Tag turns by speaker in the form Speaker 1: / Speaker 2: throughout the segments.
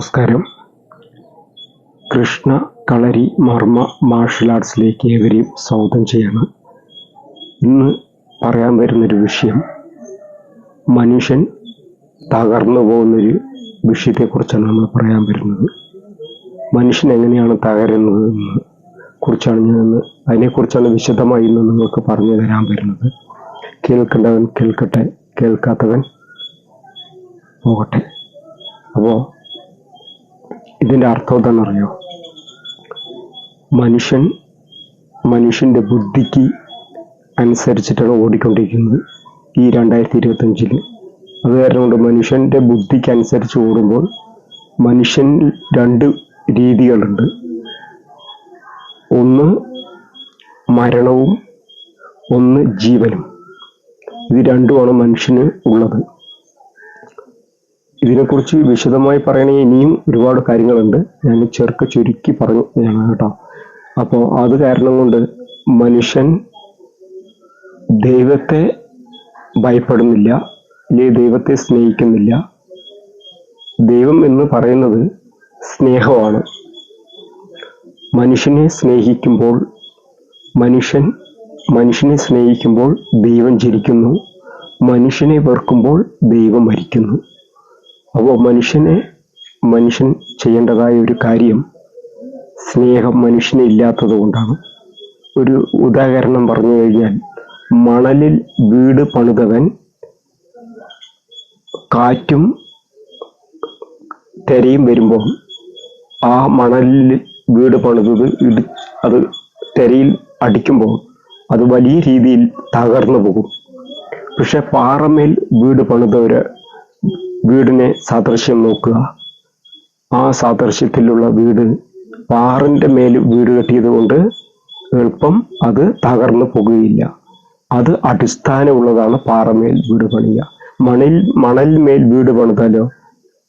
Speaker 1: നമസ്കാരം. കൃഷ്ണ കളരി മർമ്മ മാർഷൽ ആർട്സിലേക്ക് ഏവരെയും സ്വാഗതം ചെയ്യാണ്. ഇന്ന് പറയാൻ വരുന്നൊരു വിഷയം മനുഷ്യൻ തകർന്നു പോകുന്നൊരു വിഷയത്തെക്കുറിച്ചാണ് നമ്മൾ പറയാൻ വരുന്നത്. മനുഷ്യൻ എങ്ങനെയാണ് തകരുന്നത് എന്ന് കുറിച്ചാണ് ഞാൻ അതിനെക്കുറിച്ചാണ് വിശദമായി ഇന്ന് നിങ്ങൾക്ക് പറഞ്ഞു തരാൻ വരുന്നത്. കേൾക്കേണ്ടവൻ കേൾക്കട്ടെ കേൾക്കാത്തവൻ പോകട്ടെ. അപ്പോൾ ഇതിന്റെ അർത്ഥം എന്താണെന്നറിയോ? മനുഷ്യൻ മനുഷ്യന്റെ ബുദ്ധിക്ക് അനുസരിച്ചിട്ടാണ് ഓടിക്കൊണ്ടിരിക്കുന്നത് ഈ രണ്ടായിരത്തി ഇരുപത്തഞ്ചിൽ അത് കാരണം കൊണ്ട് മനുഷ്യന്റെ ബുദ്ധിക്ക് അനുസരിച്ച് ഓടുമ്പോൾ മനുഷ്യൻ രണ്ട് രീതികളുണ്ട്. ഒന്ന് മരണവും ഒന്ന് ജീവനും. ഇത് രണ്ടുമാണ് മനുഷ്യന് ഉള്ളത്. ഇതിനെക്കുറിച്ച് വിശദമായി പറയണേ ഇനിയും ഒരുപാട് കാര്യങ്ങളുണ്ട്. ഞാൻ ചെറുക്ക് ചുരുക്കി പറഞ്ഞു കേട്ടോ. അപ്പോൾ അത് കാരണം കൊണ്ട് മനുഷ്യൻ ദൈവത്തെ ഭയപ്പെടുന്നില്ല അല്ലെങ്കിൽ ദൈവത്തെ സ്നേഹിക്കുന്നില്ല. ദൈവം എന്ന് പറയുന്നത് സ്നേഹമാണ്. മനുഷ്യനെ സ്നേഹിക്കുമ്പോൾ മനുഷ്യൻ മനുഷ്യനെ സ്നേഹിക്കുമ്പോൾ ദൈവം ജനിക്കുന്നു. മനുഷ്യനെ വെറുക്കുമ്പോൾ ദൈവം മരിക്കുന്നു. അപ്പോൾ മനുഷ്യനെ മനുഷ്യൻ ചെയ്യേണ്ടതായ ഒരു കാര്യം സ്നേഹം മനുഷ്യന് ഇല്ലാത്തത് കൊണ്ടാണ്. ഒരു ഉദാഹരണം പറഞ്ഞു കഴിഞ്ഞാൽ മണലിൽ വീട് പണിതവൻ കാറ്റും തെരയും വരുമ്പോൾ ആ മണലിൽ വീട് പണിതത് ഇടി അത് തെരയിൽ അടിക്കുമ്പോൾ അത് വലിയ രീതിയിൽ തകർന്നു പോകും. പക്ഷെ പാറമേൽ വീട് പണിതവര് വീടിനെ സാദൃശ്യം നോക്കുക. ആ സാദൃശ്യത്തിലുള്ള വീട് പാറിന്റെ മേൽ വീട് കെട്ടിയതുകൊണ്ട് എളുപ്പം അത് തകർന്നു പോകുകയില്ല. അത് അടിസ്ഥാനമുള്ളതാണ് പാറമേൽ വീട് പണിയുക. മണൽ മേൽ വീട് പണിതാലോ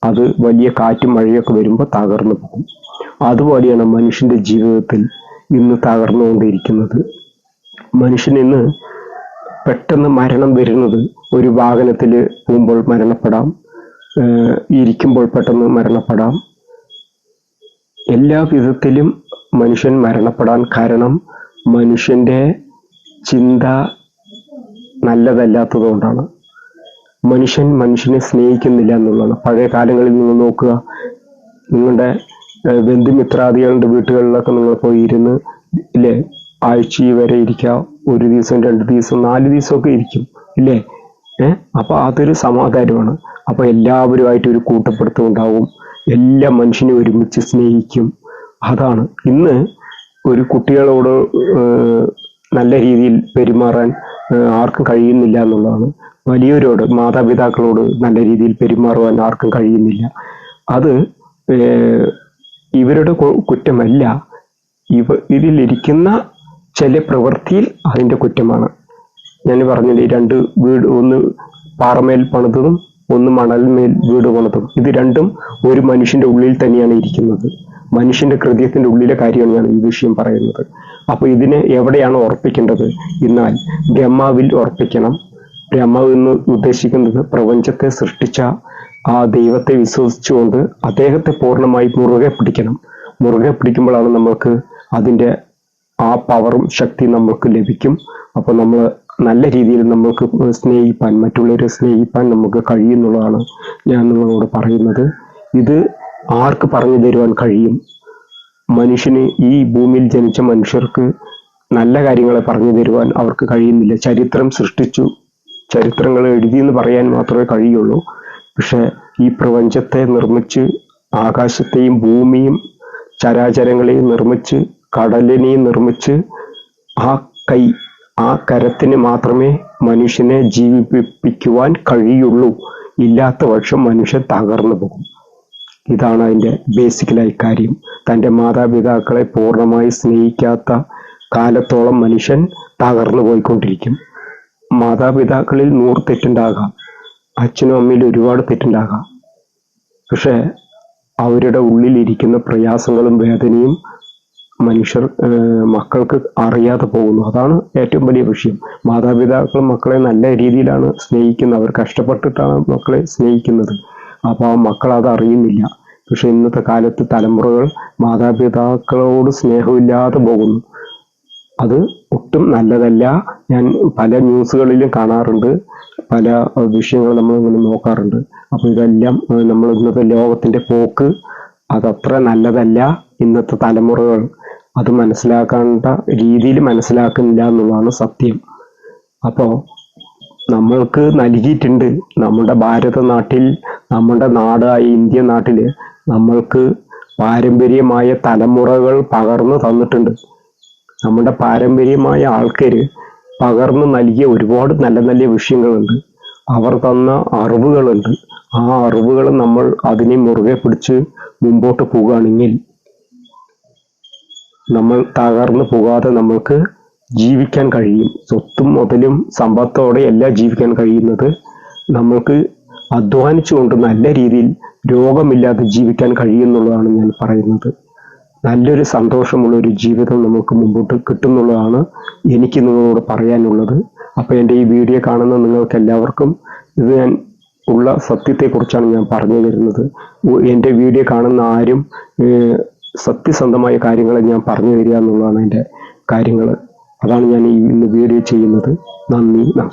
Speaker 1: അത് വലിയ കാറ്റും മഴയൊക്കെ വരുമ്പോൾ തകർന്നു പോകും. അതുപോലെയാണ് മനുഷ്യന്റെ ജീവിതത്തിൽ ഇന്ന് തകർന്നുകൊണ്ടിരിക്കുന്നത്. മനുഷ്യൻ ഇന്ന് പെട്ടെന്ന് മരണം വരുന്നത് ഒരു വാഹനത്തിൽ പോകുമ്പോൾ മരണപ്പെടാം. ഇരിക്കുമ്പോൾ പെട്ടെന്ന് മരണപ്പെടാം. എല്ലാ വിധത്തിലും മനുഷ്യൻ മരണപ്പെടാൻ കാരണം മനുഷ്യന്റെ ചിന്ത നല്ലതല്ലാത്തത് കൊണ്ടാണ് മനുഷ്യൻ മനുഷ്യനെ സ്നേഹിക്കുന്നില്ല എന്നുള്ളതാണ്. പഴയ കാലങ്ങളിൽ നിന്ന് നോക്കുക. നിങ്ങളുടെ ബന്ധുമിത്രാദികളുടെ വീട്ടുകളിലൊക്കെ നിങ്ങൾ പോയി ഇരുന്ന് ഇല്ലേ? ആഴ്ച വരെ ഇരിക്കുക. ഒരു ദിവസം രണ്ട് ദിവസം നാല് ദിവസമൊക്കെ ഇരിക്കും. ഇല്ലേ? ഏഹ് അപ്പൊ അതൊരു സമാധാനമാണ്. അപ്പൊ എല്ലാവരുമായിട്ട് ഒരു കൂട്ടപ്പെടുത്തം ഉണ്ടാവും. എല്ലാ മനുഷ്യനും ഒരുമിച്ച് സ്നേഹിക്കും. അതാണ്. ഇന്ന് ഒരു കുട്ടികളോട് നല്ല രീതിയിൽ പെരുമാറാൻ ആർക്കും കഴിയുന്നില്ല എന്നുള്ളതാണ്. വലിയവരോട് മാതാപിതാക്കളോട് നല്ല രീതിയിൽ പെരുമാറുവാൻ ആർക്കും കഴിയുന്നില്ല. അത് ഇവരുടെ കുറ്റമല്ല. ഇവ ഇതിലിരിക്കുന്ന ചില പ്രവൃത്തിയിൽ അതിന്റെ കുറ്റമാണ്. ഞാൻ പറഞ്ഞില്ലേ രണ്ട് വീട് ഒന്ന് പാറമേൽ പണിതതും ഒന്ന് മണൽമേൽ വീട് പണിതും ഇത് രണ്ടും ഒരു മനുഷ്യന്റെ ഉള്ളിൽ തന്നെയാണ് ഇരിക്കുന്നത്. മനുഷ്യന്റെ ഹൃദയത്തിന്റെ ഉള്ളിലെ കാര്യമാണ് ഞാൻ ഈ വിഷയം പറയുന്നത്. അപ്പൊ ഇതിനെ എവിടെയാണ് ഉറപ്പിക്കേണ്ടത്? എന്നാൽ ബ്രഹ്മാവിൽ ഉറപ്പിക്കണം. ബ്രഹ്മാവ് എന്ന് ഉദ്ദേശിക്കുന്നത് പ്രപഞ്ചത്തെ സൃഷ്ടിച്ച ആ ദൈവത്തെ വിശ്വസിച്ചുകൊണ്ട് അദ്ദേഹത്തെ പൂർണമായി മുറുകെ പിടിക്കണം. മുറുകെ പിടിക്കുമ്പോഴാണ് നമ്മൾക്ക് അതിന്റെ ആ പവറും ശക്തി നമുക്ക് ലഭിക്കും. അപ്പോൾ നമ്മൾ നല്ല രീതിയിൽ നമുക്ക് സ്നേഹിപ്പാൻ മറ്റുള്ളവരെ സ്നേഹിപ്പാൻ നമുക്ക് കഴിയുന്നുള്ളതാണ് ഞാൻ നിങ്ങളോട് പറയുന്നത്. ഇത് ആർക്ക് പറഞ്ഞു തരുവാൻ കഴിയും? മനുഷ്യന് ഈ ഭൂമിയിൽ ജനിച്ച മനുഷ്യർക്ക് നല്ല കാര്യങ്ങളെ പറഞ്ഞു തരുവാൻ അവർക്ക് കഴിയുന്നില്ല. ചരിത്രം സൃഷ്ടിച്ചു. ചരിത്രങ്ങൾ എഴുതിയെന്ന് പറയാൻ മാത്രമേ കഴിയുള്ളൂ. പക്ഷെ ഈ പ്രപഞ്ചത്തെ നിർമ്മിച്ച് ആകാശത്തെയും ഭൂമിയും ചരാചരങ്ങളെയും നിർമ്മിച്ച് കടലിനെയും നിർമ്മിച്ച് ആ കൈ ആ കരത്തിന് മാത്രമേ മനുഷ്യനെ ജീവിപ്പിക്കുവാൻ കഴിയുള്ളൂ. ഇല്ലാത്ത പക്ഷം മനുഷ്യൻ തകർന്നു പോകും. ഇതാണ് അതിന്റെ ബേസിക്കലായി കാര്യം. തന്റെ മാതാപിതാക്കളെ പൂർണമായി സ്നേഹിക്കാത്ത കാലത്തോളം മനുഷ്യൻ തകർന്നു പോയിക്കൊണ്ടിരിക്കും. മാതാപിതാക്കളിൽ നൂറ് തെറ്റുണ്ടാകാം. അച്ഛനും അമ്മയിൽ ഒരുപാട് തെറ്റുണ്ടാകാം. പക്ഷേ അവരുടെ ഉള്ളിലിരിക്കുന്ന പ്രയാസങ്ങളും വേദനയും മനുഷ്യർ മക്കൾക്ക് അറിയാതെ പോകുന്നു. അതാണ് ഏറ്റവും വലിയ വിഷയം. മാതാപിതാക്കൾ മക്കളെ നല്ല രീതിയിലാണ് സ്നേഹിക്കുന്നത്. അവർ കഷ്ടപ്പെട്ടിട്ടാണ് മക്കളെ സ്നേഹിക്കുന്നത്. അപ്പോൾ ആ മക്കൾ അത് അറിയുന്നില്ല. പക്ഷെ ഇന്നത്തെ കാലത്ത് തലമുറകൾ മാതാപിതാക്കളോട് സ്നേഹമില്ലാതെ പോകുന്നു. അത് ഒട്ടും നല്ലതല്ല. ഞാൻ പല ന്യൂസുകളിലും കാണാറുണ്ട്. പല വിഷയങ്ങൾ നമ്മൾ ഇങ്ങനെ നോക്കാറുണ്ട്. അപ്പോൾ ഇതെല്ലാം നമ്മൾ ഇന്നത്തെ ലോകത്തിന്റെ പോക്ക് അതത്ര നല്ലതല്ല ഇന്നത്തെ തലമുറകൾ. അത് മനസ്സിലാക്കേണ്ട രീതിയിൽ മനസ്സിലാക്കുന്നില്ല എന്നുള്ളതാണ് സത്യം. അപ്പോൾ നമ്മൾക്ക് നൽകിയിട്ടുണ്ട് നമ്മുടെ ഭാരത നാട്ടിൽ നമ്മുടെ നാടായ ഇന്ത്യ നാട്ടിൽ നമ്മൾക്ക് പാരമ്പര്യമായ തലമുറകൾ പകർന്നു തന്നിട്ടുണ്ട്. നമ്മുടെ പാരമ്പര്യമായ ആൾക്കാര് പകർന്നു നൽകിയ ഒരുപാട് നല്ല നല്ല വിഷയങ്ങളുണ്ട്. അവർ തന്ന അറിവുകളുണ്ട്. ആ അറിവുകൾ നമ്മൾ അതിനെ മുറുകെ പിടിച്ച് മുമ്പോട്ട് പോവുകയാണെങ്കിൽ നമ്മൾ തകർന്നു പോകാതെ നമ്മൾക്ക് ജീവിക്കാൻ കഴിയും. സ്വത്തും മുതലും സമ്പത്തോടെ എല്ലാം ജീവിക്കാൻ കഴിയുന്നത് നമ്മൾക്ക് അധ്വാനിച്ചുകൊണ്ട് നല്ല രീതിയിൽ രോഗമില്ലാതെ ജീവിക്കാൻ കഴിയുന്നുള്ളതാണ് ഞാൻ പറയുന്നത്. നല്ലൊരു സന്തോഷമുള്ള ഒരു ജീവിതം നമുക്ക് മുമ്പോട്ട് കിട്ടുന്നുള്ളതാണ് എനിക്ക് നിങ്ങളോട് പറയാനുള്ളത്. അപ്പോൾ എന്റെ ഈ വീഡിയോ കാണുന്ന നിങ്ങൾക്ക് എല്ലാവർക്കും ഇത് ഞാൻ ഉള്ള സത്യത്തെക്കുറിച്ചാണ് ഞാൻ പറഞ്ഞു തരുന്നത്. എന്റെ വീഡിയോ കാണുന്ന ആരും സത്യസന്ധമായ കാര്യങ്ങൾ ഞാൻ പറഞ്ഞു തരിക എന്നുള്ളതാണ് എന്റെ കാര്യങ്ങൾ അതാണ് ഞാൻ ഈ ഇന്ന് വീഡിയോ ചെയ്യുന്നത്. നന്ദി നമസ്കാരം.